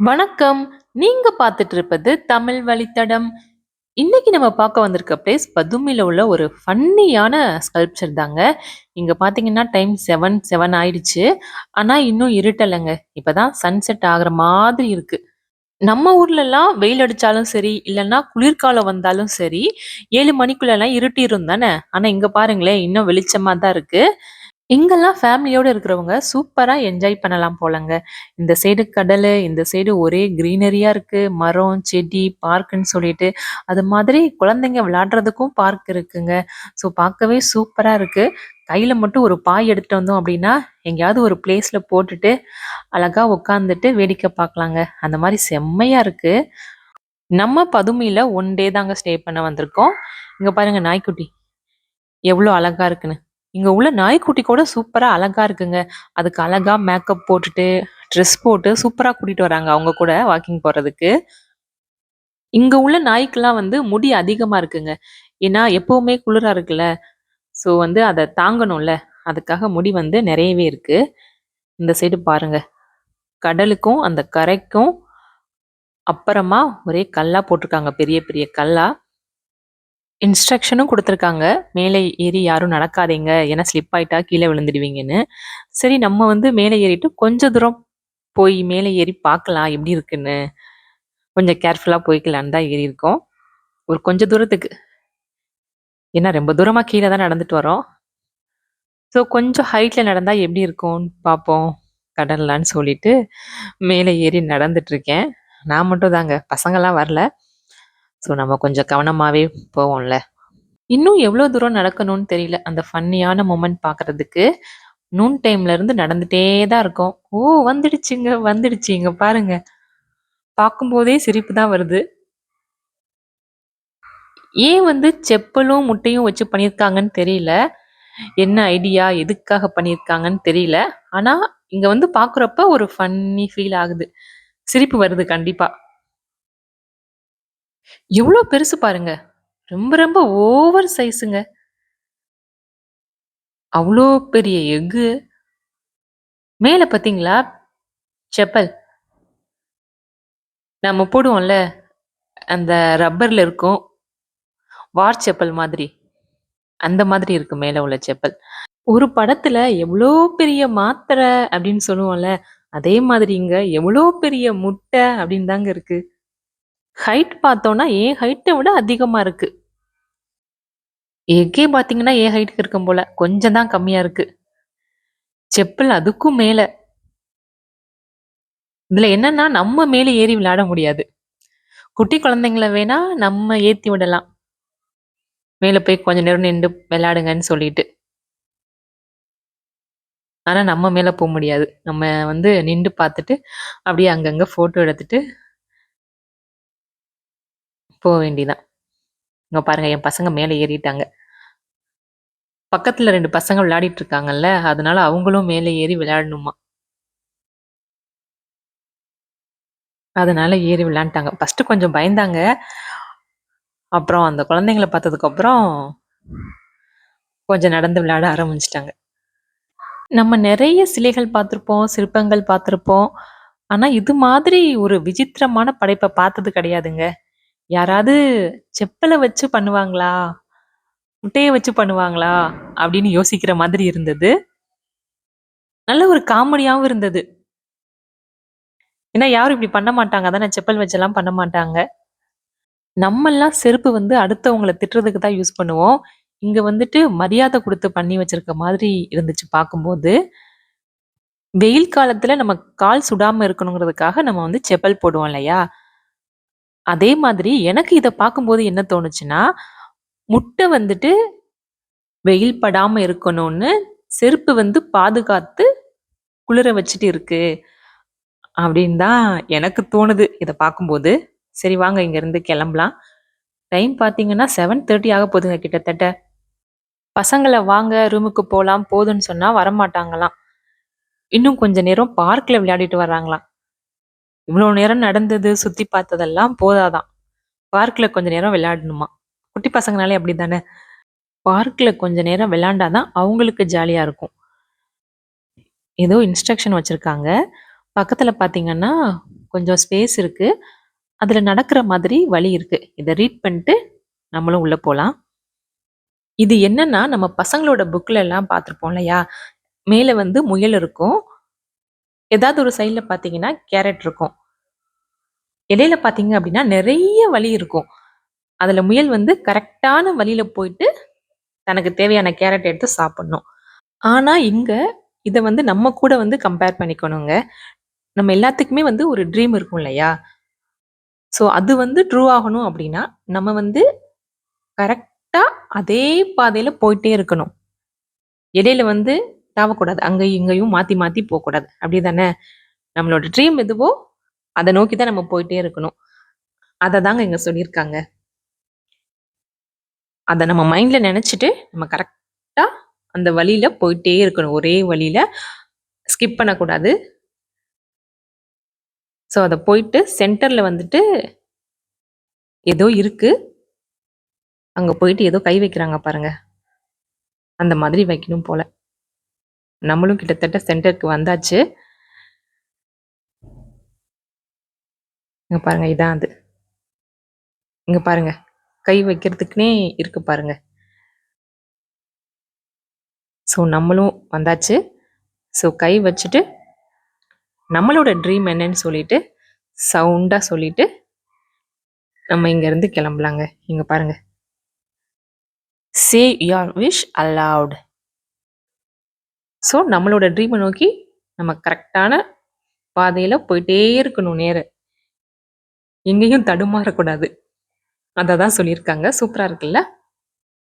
வணக்கம். நீங்க பார்த்துட்டு இருப்பது தமிழ் வழித்தடம். இன்னைக்கு நம்ம பார்க்க வந்திருக்க பிளேஸ் பதுமையில் உள்ள ஒரு ஃபன்னியான ஸ்கல்ப்சர் தாங்க. இங்க பார்த்தீங்கன்னா டைம் 7, 7 ஆயிடுச்சு. ஆனா இன்னும் இருட்டலங்க. இப்பதான் சன்செட் ஆகுற மாதிரி இருக்கு. நம்ம ஊர்லலாம் வெயில் அடிச்சாலும் சரி, இல்லைன்னா குளிர்காலம் வந்தாலும் சரி, 7 மணிக்குள்ளலாம் இருட்டிரும் தானே! ஆனா இங்க பாருங்களேன், இன்னும் வெளிச்சமா தான் இருக்கு. இங்கெல்லாம் ஃபேமிலியோடு இருக்கிறவங்க சூப்பராக என்ஜாய் பண்ணலாம் போலங்க. இந்த சைடு கடல் இந்த சைடு ஒரே க்ரீனரியாக இருக்குது மரம், செடி, பார்க்குன்னு சொல்லிட்டு. அது மாதிரி குழந்தைங்க விளையாடுறதுக்கும் பார்க் இருக்குங்க. ஸோ பார்க்கவே சூப்பராக இருக்குது கையில் மட்டும் ஒரு பாய் எடுத்துட்டு வந்தோம் அப்படின்னா எங்கேயாவது ஒரு பிளேஸில் போட்டுட்டு, அழகா உட்காந்துட்டு வேடிக்கை பார்க்கலாங்க. அந்த மாதிரி செம்மையாக இருக்குது நம்ம பதுமையில் ஒன் டே தாங்க ஸ்டே பண்ண வந்திருக்கோம். இங்கே பாருங்கள் நாய்க்குட்டி. எவ்வளோ அழகாக இருக்குன்னு. இங்கே உள்ள நாய்க்குட்டி கூட சூப்பராக அழகா இருக்குங்க. அதுக்கு அழகா மேக்கப் போட்டுட்டு, ட்ரெஸ் போட்டு சூப்பராக கூட்டிகிட்டு வராங்க அவங்க கூட வாக்கிங் போகிறதுக்கு இங்கே உள்ள நாய்க்குலாம் வந்து முடி அதிகமாக இருக்குங்க. ஏன்னா எப்பவுமே குளிராக இருக்குல்ல. ஸோ வந்து அதை தாங்கணும்ல. அதுக்காக முடி வந்து நிறையவே இருக்கு. இந்த சைடு பாருங்க. கடலுக்கும், அந்த கரைக்கும் அப்புறமா ஒரே கல்லா போட்டிருக்காங்க பெரிய பெரிய கல்லா. இன்ஸ்ட்ரக்ஷனும் கொடுத்துருக்காங்க மேலே ஏறி யாரும் நடக்காதீங்க. ஏன்னா ஸ்லிப் ஆயிட்டா கீழே விழுந்துடுவீங்கன்னு. சரி நம்ம வந்து மேலே ஏறிட்டு கொஞ்சம் தூரம் போய் மேலே ஏறி பார்க்கலாம் எப்படி இருக்குன்னு. கொஞ்சம் கேர்ஃபுல்லாக போய்க்கலான்னு தான் ஏறியிருக்கோம். ஒரு கொஞ்சம் தூரத்துக்கு. ஏன்னா ரொம்ப தூரமாக கீழே தான் நடந்துட்டு வரோம். ஸோ கொஞ்சம் ஹைட்டில் நடந்தால் எப்படி இருக்கும்னு பார்ப்போம். கடல்லான்னு சொல்லிட்டு மேலே ஏறி நடந்துட்டுருக்கேன் நான் மட்டும் தாங்க. பசங்கள்லாம் வரல. ஸோ நம்ம கொஞ்சம் கவனமாவே போவோம்ல. இன்னும் எவ்வளோ தூரம் நடக்கணும்னு தெரியல. அந்த ஃபன்னியான மூமெண்ட் பார்க்குறதுக்கு நூன் டைம்ல இருந்து நடந்துட்டே தான் இருக்கும் ஓ! வந்துடுச்சுங்க, வந்துடுச்சு. இங்க பாருங்க. பார்க்கும்போதே சிரிப்பு தான் வருது. ஏன் வந்து செப்பலும், முட்டையும் வச்சு பண்ணியிருக்காங்கன்னு தெரியல. என்ன ஐடியா? எதுக்காக பண்ணியிருக்காங்கன்னு தெரியல. ஆனா, இங்க வந்து பார்க்குறப்ப ஒரு ஃபன்னி ஃபீல் ஆகுது. சிரிப்பு வருது கண்டிப்பா. எவ்ளோ பெருசு பாருங்க. ரொம்ப ரொம்ப ஓவர் சைஸுங்க. அவ்வளோ பெரிய எக்கு. மேல பார்த்தீங்களா? செப்பல். நம்ம போடுவோம்ல. அந்த ரப்பர்ல இருக்கும். வார் செப்பல் மாதிரி. அந்த மாதிரி இருக்கு மேல உள்ள செப்பல். ஒரு படத்துல எவ்ளோ பெரிய மாத்திரை அப்படின்னு சொல்லுவோம்ல. அதே மாதிரி இங்க எவ்வளோ பெரிய முட்டை அப்படின்னு தாங்க இருக்கு. ஹைட் பார்த்தோன்னா என் ஹைட்டை விட அதிகமா இருக்கு. எக்கே பார்த்தீங்கன்னா, என் ஹைட் இருக்கும் போல. கொஞ்சம் தான் கம்மியா இருக்கு. செப்பல் அதுக்கும் மேல. இதுல என்னன்னா, நம்ம மேலே ஏறி விளையாட முடியாது. குட்டி குழந்தைங்கள வேணா நம்ம ஏத்தி விடலாம். மேல போய் கொஞ்ச நேரம் நின்று விளையாடுங்கன்னு சொல்லிட்டு. ஆனா நம்ம மேல போக முடியாது. நம்ம வந்து நின்று பார்த்துட்டு, அப்படியே அங்கங்க ஃபோட்டோ எடுத்துட்டு போக வேண்டிதான் இங்கே பாருங்க என் பசங்க மேலே ஏறிட்டாங்க. பக்கத்தில் ரெண்டு பசங்க விளையாடிட்டு இருக்காங்கல்ல. அதனால அவங்களும் மேலே ஏறி விளையாடணுமா. அதனால ஏறி விளையாண்டாங்க ஃபஸ்ட்டு கொஞ்சம் பயந்தாங்க. அப்புறம் அந்த குழந்தைங்கள பார்த்ததுக்கப்புறம் கொஞ்சம் நடந்து விளையாட ஆரம்பிச்சிட்டாங்க நம்ம நிறைய சிலைகள் பார்த்துருப்போம், சிற்பங்கள் பார்த்துருப்போம். ஆனால் இது மாதிரி ஒரு விசித்திரமான படைப்பை பார்த்தது கிடையாதுங்க. யாராவது செப்பலை வச்சு பண்ணுவாங்களா? முட்டையை வச்சு பண்ணுவாங்களா? அப்படின்னு யோசிக்கிற மாதிரி இருந்தது. நல்ல ஒரு காமெடியாகவும் இருந்தது. ஏன்னா யாரும் இப்படி பண்ண மாட்டாங்க. அதான் செப்பல் வச்செல்லாம் பண்ண மாட்டாங்க. நம்மெல்லாம் செருப்பு வந்து அடுத்தவங்கள திட்டுறதுக்கு தான் யூஸ் பண்ணுவோம். இங்க வந்துட்டு மரியாதை கொடுத்து பண்ணி வச்சிருக்க மாதிரி இருந்துச்சு பார்க்கும்போது. வெயில் காலத்துல நம்ம கால் சுடாம இருக்கணுங்கிறதுக்காக நம்ம வந்து செப்பல் போடுவோம் இல்லையா? அதே மாதிரி எனக்கு இதை பார்க்கும்போது என்ன தோணுச்சுன்னா, முட்டை வந்துட்டு வெயில் படாமல் இருக்கணும்னு செருப்பு வந்து பாதுகாத்து குளிர வச்சுட்டு இருக்கு. அப்படின்னு தான் எனக்கு தோணுது இதை பார்க்கும்போது. சரி வாங்க இங்கேருந்து கிளம்பலாம். டைம் பார்த்தீங்கன்னா 7:30 ஆக போதுங்க கிட்டத்தட்ட. பசங்களை வாங்க ரூமுக்கு போகலாம் போதுன்னு சொன்னால் வரமாட்டாங்களாம். இன்னும் கொஞ்ச நேரம் பார்க்கில் விளையாடிட்டு வர்றாங்களாம். இவ்வளோ நேரம் நடந்தது, சுற்றி பார்த்ததெல்லாம் போதாதான் பார்க்கில் கொஞ்ச நேரம் விளையாடணுமா. குட்டி பசங்கனாலே அப்படி தானே பார்க்கில் கொஞ்ச நேரம் விளையாண்டாதான் அவங்களுக்கு ஜாலியாக இருக்கும். ஏதோ இன்ஸ்ட்ரக்ஷன் வச்சுருக்காங்க பக்கத்தில் பார்த்தீங்கன்னா, கொஞ்சம் ஸ்பேஸ் இருக்குது அதில் நடக்கிற மாதிரி வழி இருக்குது இதை ரீட் பண்ணிட்டு நம்மளும் உள்ளே போகலாம் இது என்னன்னா, நம்ம பசங்களோட புக்கில் எல்லாம் பார்த்துருப்போம் இல்லையா? மேலே வந்து முயல் இருக்கும். ஏதாவது ஒரு சைடில் பார்த்தீங்கன்னா, கேரட் இருக்கும். இடையில பார்த்தீங்க அப்படின்னா, நிறைய வழி இருக்கும். அதில் முயல் வந்து கரெக்டான வழியில் போயிட்டு, தனக்கு தேவையான கேரட் எடுத்து சாப்பிட்ணும் ஆனால் இங்கே இதை வந்து நம்ம கூட வந்து கம்பேர் பண்ணிக்கணுங்க. நம்ம எல்லாத்துக்குமே வந்து ஒரு ட்ரீம் இருக்கும் இல்லையா? ஸோ அது வந்து ட்ரூ ஆகணும் அப்படின்னா, நம்ம வந்து கரெக்டாக அதே பாதையில் போயிட்டே இருக்கணும். இடையில வந்து தாவக்கூடாது. அங்கேயும் இங்கேயும் மாற்றி மாற்றி போகக்கூடாது அப்படி தானே நம்மளோட ட்ரீம் எதுவோ, அதை நோக்கி தான் நம்ம போயிட்டே இருக்கணும். அதை தாங்க இங்கே சொல்லியிருக்காங்க. அதை நம்ம மைண்டில் நினச்சிட்டு நம்ம கரெக்டாக அந்த வழியில் போயிட்டே இருக்கணும். ஒரே வழியில் ஸ்கிப் பண்ணக்கூடாது. ஸோ அதை போயிட்டு சென்டரில் வந்துட்டு ஏதோ இருக்கு. அங்கே போயிட்டு ஏதோ கை வைக்கிறாங்க பாருங்கள் அந்த மாதிரி வைக்கணும் போல. நம்மளும் கிட்டத்தட்ட சென்டருக்கு வந்தாச்சு. இங்கே பாருங்க இதான் அது. இங்கே பாருங்க. கை வைக்கிறதுக்குனே இருக்கு பாருங்க. ஸோ நம்மளும் வந்தாச்சு. ஸோ கை வச்சுட்டு, நம்மளோட ட்ரீம் என்னன்னு சொல்லிட்டு, சவுண்டாக சொல்லிட்டு, நம்ம இங்கேருந்து கிளம்பலாங்க. இங்கே பாருங்க. Say your wish aloud. So நம்மளோட ட்ரீமை நோக்கி நம்ம கரெக்டான பாதையில் போயிட்டே இருக்கணும் நேர. எங்கேயும் தடுமாறக்கூடாது. அதை தான் சொல்லியிருக்காங்க. சூப்பராக இருக்குல்ல?